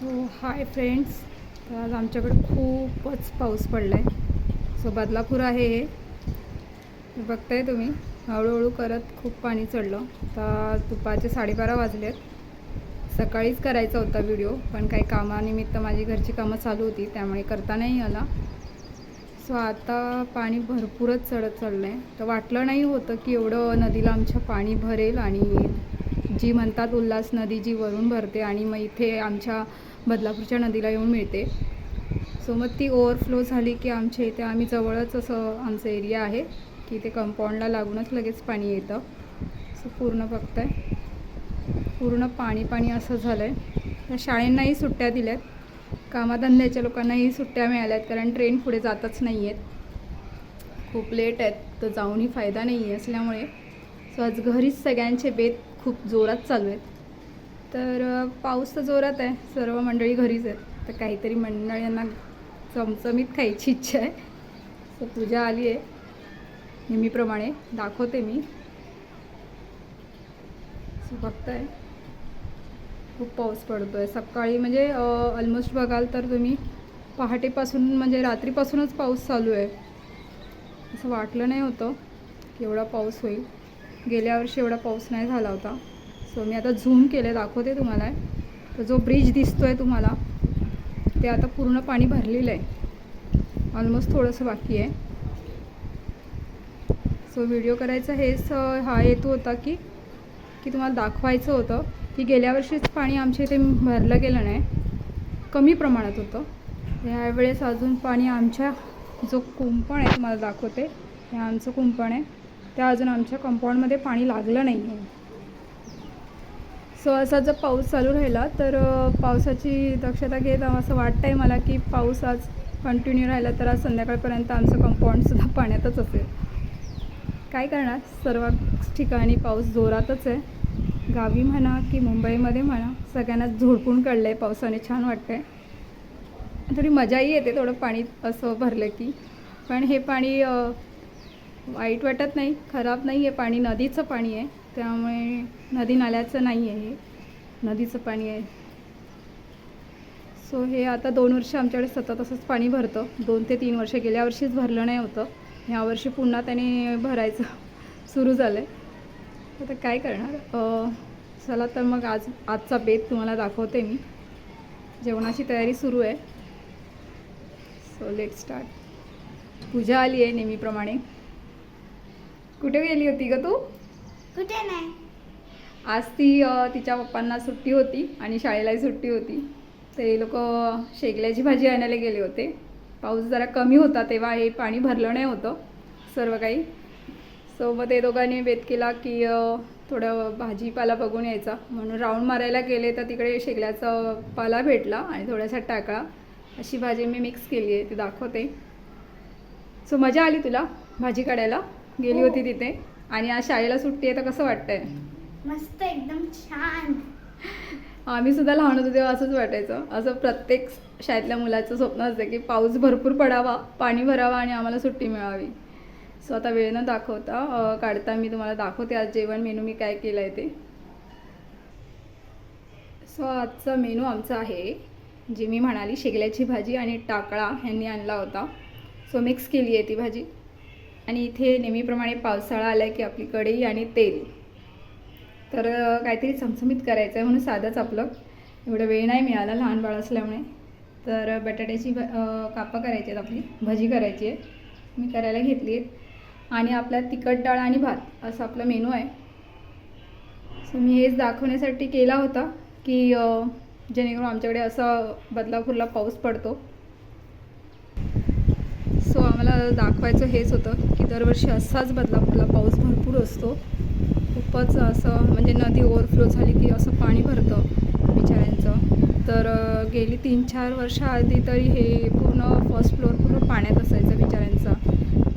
So hi friends तर आज आमच्याकडे खूपच पाऊस पडला आहे सो बदलापूर आहे हे. बघताय तुम्ही. हळूहळू करत खूप पाणी चढलं. तर दुपारचे साडेबारा वाजलेत. सकाळीच करायचा होता व्हिडिओ पण काही कामानिमित्त माझी घरची कामं चालू होती त्यामुळे करता नाही आला. सो आता पाणी भरपूरच चढत चढलं आहे तर वाटलं नाही होतं की एवढं नदीला आमच्या पाणी भरेल आणि जी म्हणतात उल्हास नदी जी वरून भरते आणि मग इथे आमच्या बदलापूरच्या नदीला येऊन मिळते. सो मग ती ओव्हरफ्लो झाली की आमच्या इथे आम्ही जवळच असं आमचं एरिया आहे की इथे कंपाऊंडला लागूनच लगेच पाणी येतं. सो पूर्ण बघताय पूर्ण पाणी पाणी असं झालं आहे तर शाळेंनाही सुट्ट्या दिल्यात. कामाधंद्याच्या लोकांनाही सुट्ट्या मिळाल्या आहेत कारण ट्रेन पुढे जातच नाही आहेत खूप लेट आहेत तर जाऊनही फायदा नाही आहे असल्यामुळे. सो आज घरीच सगळ्यांचे बेत खूप जोरात चालू आहेत. तर पाऊस तर जोरात आहे. सर्व मंडळी घरीच आहेत. तर काहीतरी मंडळींना चमचमीत खायची इच्छा आहे. सो पूजा आली आहे. नेहमीप्रमाणे दाखवते मी. सो बघताय. खूप पाऊस पडतो आहे सकाळी म्हणजे ऑलमोस्ट बघाल तर तुम्ही पहाटेपासून म्हणजे रात्रीपासूनच पाऊस चालू आहे. असं वाटलं नाही होतं की एवढा पाऊस होईल. गेल्या वर्षी एवढा पाऊस नाही झाला होता. सो मी आता झूम केले दाखवते तुम्हाला. तर जो ब्रिज दिसतो आहे तुम्हाला ते आता पूर्ण पाणी भरलेलं आहे. ऑलमोस्ट थोडंसं बाकी आहे. सो व्हिडिओ करायचा हेच हा हेतू होता की की तुम्हाला दाखवायचं होतं की गेल्या वर्षीच पाणी आमच्या इथे भरलं गेलं नाही. कमी प्रमाणात होतं. ह्यावेळेस अजून पाणी आमच्या जो कुंपण आहे तुम्हाला दाखवते. हे आमचं कुंपण आहे. त्या अजून आमच्या कंपाऊंडमध्ये पाणी लागलं नाही आहे सो असा जर पाऊस चालू राहिला तर पावसाची दक्षता घेत असं वाटतं आहे मला की पाऊस आज कंटिन्यू राहिला तर आज संध्याकाळपर्यंत आमचं कंपाऊंडसुद्धा पाण्यातच असेल. काय करणार? सर्व ठिकाणी पाऊस जोरातच आहे. गावी म्हणा की मुंबईमध्ये म्हणा सगळ्यांनाच झोडपून काढलं आहे पावसाने छान वाटतं आहे थोडी मजाही येते थोडं पाणी असं भरलं की. पण हे पाणी वाईट वाटत नाही खराब नाही आहे पाणी नदीचं पाणी आहे. त्यामुळे नदी नाल्याचं नाही आहे हे. नदीचं पाणी आहे. सो हे आता दोन वर्ष आमच्याकडे सतत असंच पाणी भरतं. दोन ते तीन वर्ष गेल्या वर्षीच भरलं नाही होतं. यावर्षी पुन्हा त्याने भरायचं सुरू झालं आहे आता काय करणार? चला तर मग आज आजचा बेत तुम्हाला दाखवते मी. जेवणाची तयारी सुरू आहे. सो लेट स्टार्ट पूजा आली आहे नेहमीप्रमाणे. कुठे गेली होती ग तू? कुठे नाही? आज ती तिच्या पप्पांना सुट्टी होती आणि शाळेलाही सुट्टी होती. ते लोक शेगल्याची भाजी आणायला गेले होते. पाऊस जरा कमी होता तेव्हा हे पाणी भरलं नाही होतं सर्व काही. सो मग ते दोघांनी बेत केला की थोडं भाजीपाला बघून यायचा. म्हणून राऊंड मारायला गेले तर तिकडे शेगल्याचा पाला भेटला आणि थोडासा टाकळा अशी भाजी मी मिक्स केली आहे ती दाखवते. सो मजा आली तुला भाजी काढायला? गेली हो. होती तिथे? आणि आज शाळेला सुट्टी आहे तर कसं वाटतंय? मस्त एकदम छान. आम्ही सुद्धा लहान होतो तेव्हा असंच वाटायचं. असं प्रत्येक शाळेतल्या मुलाचं स्वप्न असतं की पाऊस भरपूर पडावा पाणी भरावा आणि आम्हाला सुट्टी मिळावी. सो आता वेळ न दाखवता काढता मी तुम्हाला दाखवते आज जेवण मेनू मी काय केलं आहे ते. सो आजचा मेनू आमचा आहे जी मी म्हणाली शेगल्याची भाजी आणि टाकळा ह्यांनी आणला होता. सो मिक्स केली आहे ती भाजी. आणि इथे नेहमीप्रमाणे पावसाळा आला की आपली कढई आणि तेल. तर काहीतरी चमचमीत करायचं आहे म्हणून साधंच आपलं. एवढं वेळ नाही मिळाला लहान बाळ असल्यामुळे. तर बटाट्याची भ कापं करायची आहेत आपली. भजी करायची आहे मी करायला घेतली आहेत. आणि आपला तिखट डाळ आणि भात असं आपलं मेनू आहे. सो मी हेच दाखवण्यासाठी केला होता की जेणेकरून आमच्याकडे असा बदलापूरला पाऊस पडतो. मला आम्हाला दाखवायचं हेच होतं की दरवर्षी असाच बदलापूरला पाऊस भरपूर असतो. खूपच असं म्हणजे नदी ओव्हरफ्लो झाली की असं पाणी भरतं बिचाऱ्यांचं. तर गेली तीन चार वर्षाआधी तरी हे पूर्ण फर्स्ट फ्लोअर पूर्ण पाण्यात असायचं बिचाऱ्यांचा.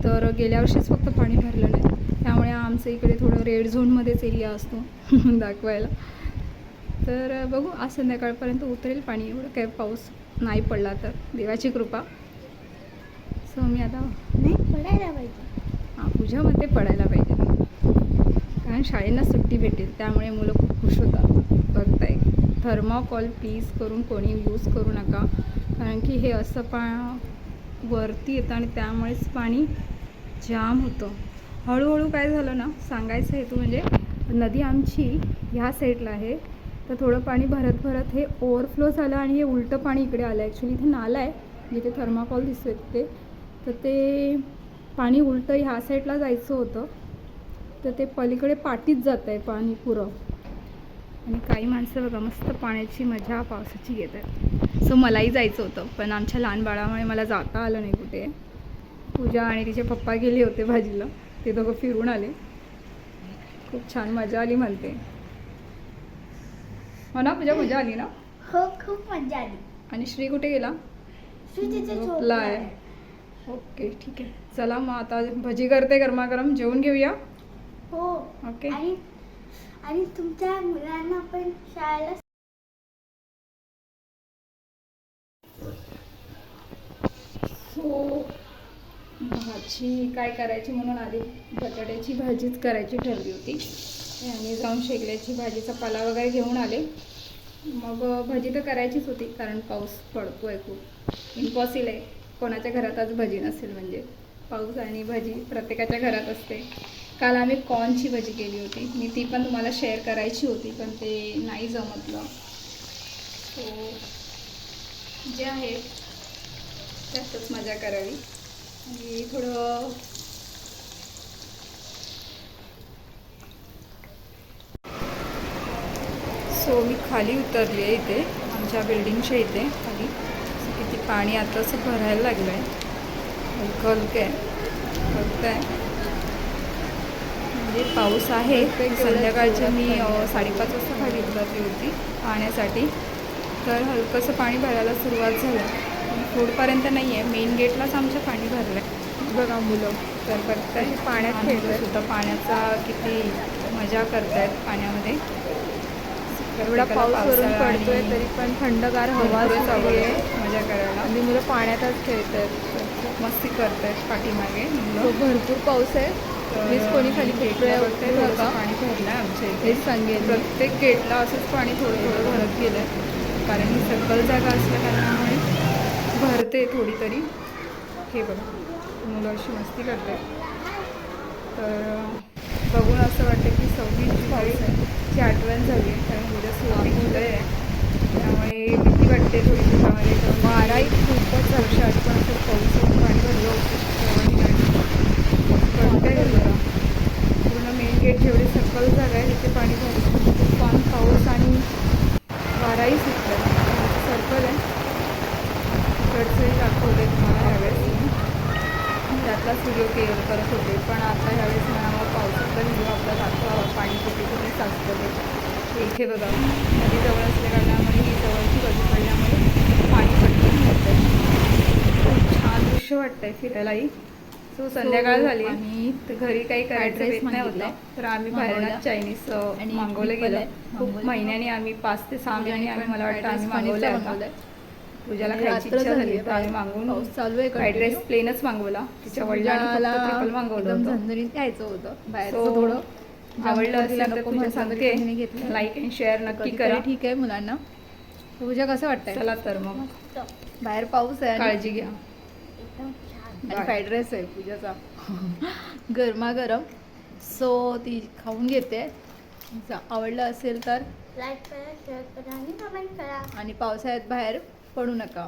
तर गेल्या वर्षीच फक्त पाणी भरलं नाही. त्यामुळे आमचं इकडे थोडं रेड झोनमध्येच एरिया असतो दाखवायला. तर बघू आज संध्याकाळपर्यंत उतरेल पाणी. एवढं काय पाऊस नाही पडला तर. देवाची कृपा. सो मी आता नाही पडायला पाहिजे. हां पूजामध्ये पडायला पाहिजे. कारण शाळेंना सुट्टी भेटेल त्यामुळे मुलं खूप खुश होतात. बघताय. थर्माकॉल प्लीज करून कोणी यूज करू नका. कारण की हे असं पा वरती येतं आणि त्यामुळेच पाणी जाम होतं. हळूहळू काय झालं ना सांगायचं हेतू म्हणजे नदी आमची ह्या साईडला आहे. तर थोडं पाणी भरत भरत हे ओव्हरफ्लो झालं आणि हे उलटं पाणी इकडे आलं. ॲक्च्युली इथे नाला आहे जिथे थर्माकॉल दिसतोय ते तर ते पाणी उलटं ह्या साईडला जायचं होतं. तर ते पलीकडे पाठीत जात आहे पाणी पुरं. आणि काही माणसं बघा मस्त पाण्याची मजा पावसाची घेत आहेत सो मलाही जायचं होतं पण आमच्या लहान बाळामुळे मला जाता आलं नाही कुठे. पूजा आणि तिचे पप्पा गेले होते भाजीला. ते दोघं फिरून आले. खूप छान मजा आली म्हणते. हो ना पूजा मजा आली ना? हो खूप मजा आली. आणि श्री कुठे गेला? झोपला आहे. ओके ठीक आहे. चला मग आता भजी करते गरमागरम. जेवून घेऊया? हो. ओके. आणि आणि तुमच्या मुलांना पण शाळेला हो. भाजी काय करायची म्हणून आधी बटाट्याची भाजीच करायची ठरली होती. आणि जाऊन शेगल्याची भाजीचा पाला वगैरे घेऊन आले. मग भजी तर करायचीच होती कारण पाऊस पडतो आहे खूप. इम्पॉसिबल आहे. कोणाच्या घरात आज भजी नसेल म्हणजे? पाऊस आणि भजी प्रत्येकाच्या घरात असते. काल आम्ही कॉर्नची भजी केली होती. मी ती पण तुम्हाला शेअर करायची होती पण ते नाही जमतलं. सो जे आहे त्यातच मजा करावी. आणि थोडं सो मी खाली उतरली आहे इथे आमच्या बिल्डिंगच्या इथे खाली. पाणी आता असं भरायला लागलं आहे हलकं हलकं आहे हलकं आहे म्हणजे पाऊस आहे संध्याकाळच्या मी साडेपाच वाजता खाली उतरली होती पाण्यासाठी तर हलकंसं पाणी भरायला सुरुवात झालं. पण पुढपर्यंत नाही आहे मेन गेटलाच आमच्या पाणी भरलं आहे बघा मुलं. तर बघताय पाण्यात सुद्धा पाण्याचा किती मजा करतायत पाण्यामध्ये. एवढा पाऊस वरून पडतोय तरी पण थंडगार हवा सुटली आहे. मजा करायला. आणि मुलं पाण्यातच खेळत आहेत खूप मस्ती करतायत पाठीमागे तो मुलं भरपूर पाऊस आहे. मीच कोणी खाली खेळतोय थोडंसं पाणी भरलं आहे आमच्या इथे. हेच सांगेन प्रत्येक गेटला असंच पाणी थोडं थोडं भरत गेलं आहे कारण ही सकल जागा असल्या कारणामुळे भरते थोडी तरी हे बघा मुलं अशी मस्ती करते तर बघून असं वाटतं की सव्वीस जुलैची आठवण झाली. आहे कारण आहे त्यामुळे भीती वाटते थोडी दुधामध्ये तर वाराही खूपच वर्ष आठवण असं पाऊस पाणी भरलं होतं. तेव्हा ठिकाणी कळतंय जरा. पूर्ण मेन गेट जेवढे सकल जागा आहे तिथे पाणी भरलं. तुफान पाऊस आणि वाराही सुटलं सर्कल आहे. तिकडचंही दाखवले तुम्हाला ह्यावेळेस. त्यातलाच व्हिडिओ केअर करत होते. पण आता ह्यावेळेस म्हणावं पावसातला व्हिडिओ आपला दाखवावा पाणी कुठे कुठे साचतं ते इथे बघा नदी जवळ असल्या कारणामुळे ही जवळची बाजू पडल्यामुळे पाणी पटकन येतं खूप छान दृश्य वाटतंय फिरायलाही. सो संध्याकाळ झाली आणि घरी काही करायचं बेत नाही होता. तर आम्ही. बाहेरनं चायनीज मागवलं गेलं. खूप. महिन्यानी आम्ही पाच ते सहा महिन्यानी आम्ही मला वाटतं आम्ही मागवलं पूजाला खायची इच्छा झाली तर आम्ही मागवून चालू आहे फ्राईड राईस. प्लेनच मागवला. तिच्या वडिलांनी मागवलं होतं. झणझणीत खायचं होतं बाहेरचं So, थोडं. आवडलं असेल तर नको तुमच्या सांगते. लाईक अँड शेअर नक्की करा. ठीक आहे मुलांना. पूजा कसं वाटतंय? चला तर मग. बाहेर पाऊस आहे आणि- काळजी घ्या. एकदम छान. आणि Bye. फ्राईड राईस आहे पूजाचा. गरमागरम. सो ती खाऊन घेते. आवडलं असेल तर. लाईक करा शेअर करा आणि कमेंट करा. आणि पावसाळ्यात बाहेर पडू नका.